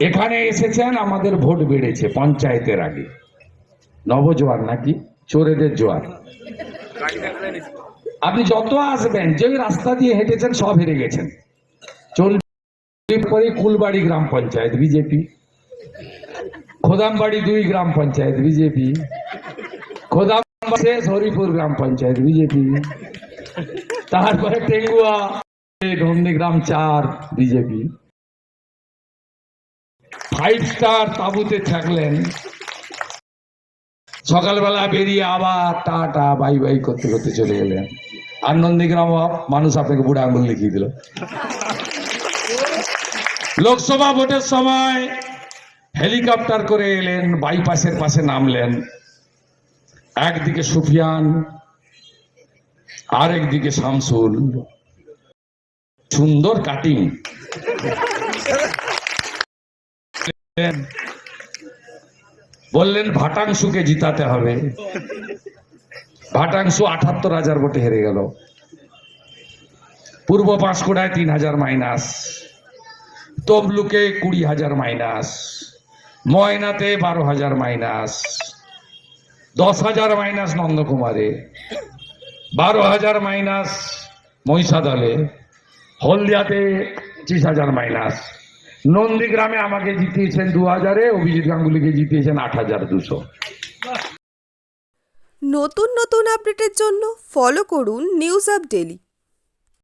এখানে এসেছেন, আমাদের ভোট বেড়েছে পঞ্চায়েতের আগে। নবজোয়ার নাকি? চোরেদের জোয়ার। আপনি যত আসবেন যে রাস্তা দিয়ে হেঁটেছেন, সব হেরে গেছেন। পরে কুলবাড়ি গ্রাম পঞ্চায়েত, বিজেপি। খোদামবাড়ি দুই গ্রাম পঞ্চায়েত, বিজেপি। খোদাম শেষ হরিপুর গ্রাম পঞ্চায়েত, বিজেপি। তারপরে টেঙ্গুয়া নন্দীগ্রাম চার, বিজেপি। ফাইভ স্টার তাবুতে থাকলেন। সকালবেলা বেরিয়ে আবার টাটা, বাই বাই করতে করতে চলে গেলেন। আর নন্দীগ্রাম মানুষ আপনাকে বুড়া আঙুল লিখিয়ে দিল। লোকসভা ভোটের সময় হেলিকপ্টার করে এলেন, বাইপাসের পাশে নামলেন। একদিকে সুফিয়ান আর একদিকে শামসুল। সুন্দর কাটিং। বললেন ভাটাংশুকে জিতাতে হবে। ভাটাংশু আঠাত্তর হাজার ভোটে হেরে গেল। পূর্ব পাঁশকুড়ায় তিন হাজার মাইনাস। তবলুকে কুড়ি হাজার মাইনাস। ময়নাতে বারো হাজার মাইনাস। দশ হাজার মাইনাস নন্দকুমারে। বারো হাজার মাইনাস মহিষাদলে। হলদিয়াতে পঁচিশ হাজার মাইনাস। নন্দীগ্রামে আমাকে জিতিয়েছেন দু হাজারে, অভিজিৎ গাঙ্গুলিকে জিতিয়েছেন আট হাজার দুশো। নতুন নতুন আপডেটের জন্য ফলো করুন নিউজ আপ ডেলি